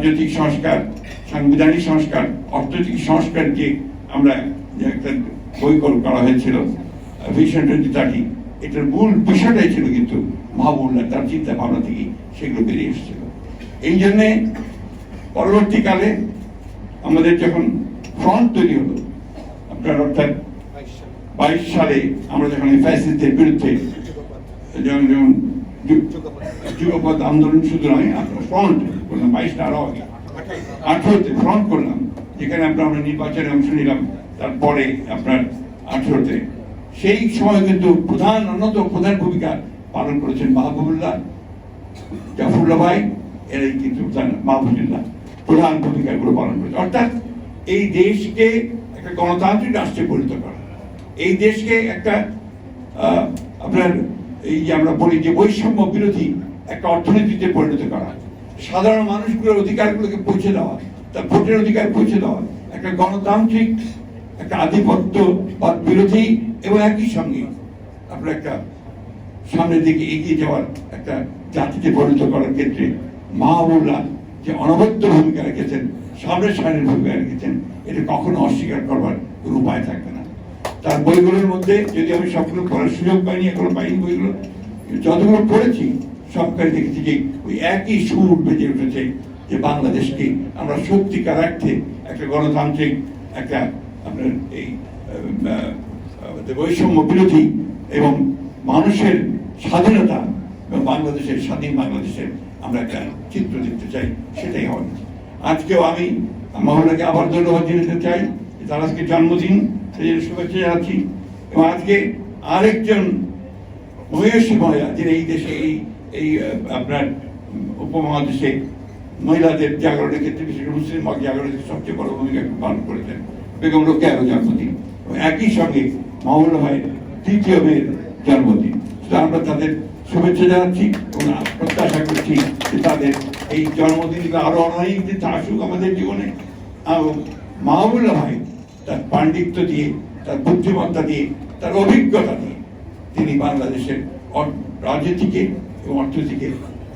রাজনৈতিক সংস্কার সাংবিধানিক সংস্কার অর্থনৈতিক সংস্কারকে আমরা যে একটা বই কল- করা হয়েছিল ভিশন টোয়েন্টি থার্টি এটার মূল বিষয়টাই ছিল কিন্তু মাহবুল্লাহ তার চিন্তা ভাবনা থেকে সেগুলো বেরিয়ে এসেছিল। এই জন্যে পরবর্তীকালে আমাদের যখন ফ্রন্ট তৈরি হলো আপনার অর্থাৎ বাইশ সালে। আমরা যখন ফ্যাসিস্টদের বিরুদ্ধে যেমন যেমন যুগপথ আন্দোলন শুধু নয় আমরা ফ্রন্ট করলাম, বাইশটা আরও আগে। আঠেরোতে ফ্রন্ট করলাম। যেখানে আপনার আমরা নির্বাচনে অংশ নিলাম, তারপরে আপনার আঠেরোতে। সেই সময় কিন্তু প্রধান, অন্যতম প্রধান ভূমিকা পালন করেছেন মাহবুবুল্লাহ, জাফরুল্লাহ ভাই, এরাই কিন্তু মাহবুবুল্লাহ, প্রধান ভূমিকাগুলো পালন করেছে অর্থাৎ এই দেশকে একটা গণতান্ত্রিক রাষ্ট্রে পরিণত করা। এই দেশকে একটা আপনার এই যে আমরা বলি যে বৈষম্য বিরোধী একটা অর্থনীতিতে পরিণত করা, সাধারণ মানুষগুলোর অধিকারগুলোকে পৌঁছে দেওয়া, তার ভোটের অধিকার পৌঁছে দেওয়া, একটা গণতান্ত্রিক, একটা আধিপত্য বা বিরোধী এবং একই সঙ্গে আপনার একটা সামনের দিকে এগিয়ে যাওয়ার একটা জাতিতে পরিণত করার ক্ষেত্রে মাহবুল্লাহ যে অনবদ্য ভূমিকা রেখেছেন, সামনের সামনের ভূমিকা রেখেছেন, এটা কখনো অস্বীকার করবার কোনো উপায় থাকবে না। তার বইগুলোর মধ্যে যদি আমি সবগুলো পড়ার সুযোগ পাইনি, এখনও পাইনি বইগুলো যতগুলো পড়েছি সবকারই দেখেছি যে ওই একই সুর বেজে উঠেছে যে বাংলাদেশকে আমরা সত্যিকার অর্থে একটা গণতান্ত্রিক, একটা আপনার এই বৈষম্য বিরোধী এবং মানুষের স্বাধীনতা এবং বাংলাদেশের স্বাধীন বাংলাদেশের আমরা একটা চিত্র দেখতে চাই, সেটাই হবে। আজকেও আমি মহল্লাকে আবার ধন্যবাদ জানাতে চাই। তার আজকে জন্মদিন, সেই জন্য শুভেচ্ছা জানাচ্ছি। এবং আজকে আরেকজন মহেশী মহিলা, যিনি এই দেশে, এই এই আপনার উপমহাদেশে মহিলাদের জাগরণের ক্ষেত্রে, বিশেষ মুসলিম জাগরণের ক্ষেত্রে সবচেয়ে বড় ভূমিকা পালন করেছেন। বেগম রোকেয়ারও জন্মদিন। একই সঙ্গে মাহবুল ভাইয়ের তৃতীয় মেয়ের জন্মদিন। আমরা তাদের শুভেচ্ছা জানাচ্ছি এবং প্রত্যাশা করছি যে তাদের এই জন্মদিনগুলো আরও অনেক দিন আসুক আমাদের জীবনে। এবং মাহবুল্লাহ ভাই তার পাণ্ডিত্য দিয়ে, তার বুদ্ধিমত্তা দিয়ে, তার অভিজ্ঞতা দিয়ে তিনি বাংলাদেশের রাজনীতিকে এবং অর্থনীতিকে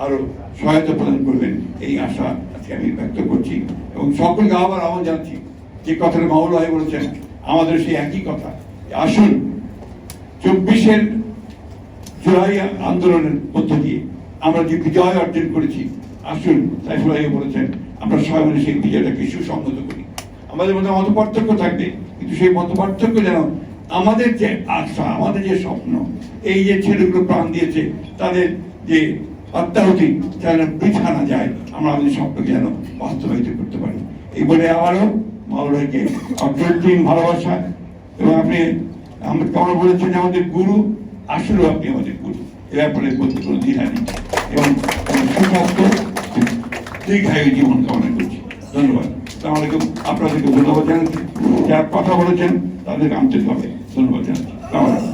আরও সহায়তা প্রদান করবেন। এই আশা আজকে আমি ব্যক্ত করছি এবং সকলকে আবার আহ্বান জানাচ্ছি যে কথাটা মাহুল ভাই বলেছেন, আমাদের সেই একই কথা আসুন চব্বিশের জুলাই আন্দোলনের মধ্য দিয়ে আমরা যে বিজয় অর্জন করেছি, আসুন সাইফুল ভাই বলেছেন, আমরা সবাই সেই বিজয়টাকে সুসংগত করি। আমাদের মধ্যে মত পার্থক্য থাকবে, কিন্তু সেই মত পার্থক্য যেন আমাদের যে আশা, আমাদের যে স্বপ্ন, এই যে ছেলেগুলো প্রাণ দিয়েছে, তাদের যে আত্মাহুতি যেন বৃথা না যায়, আমরা আমাদের স্বপ্নকে যেন বাস্তবায়িত করতে পারি। এই বলে আবারও মাওলাকে অগ্রিম ভালোবাসা, এবং আপনি, আমরা কেমন বলেছেন যে আমাদের গুরু, আসলেও আপনি আমাদের গুরু। এ ব্যাপারে বলতে কোনো দ্বিধা নেই। এবং সুস্বাস্থ্য, দীর্ঘায়ু জীবন কামনা করছি। ধন্যবাদ। তাহলে আপনাদেরকে ধন্যবাদ জানাচ্ছি। যারা কথা বলেছেন তাদেরকে আন্তরিকভাবে ধন্যবাদ জানাচ্ছি। আসসালামু আলাইকুম।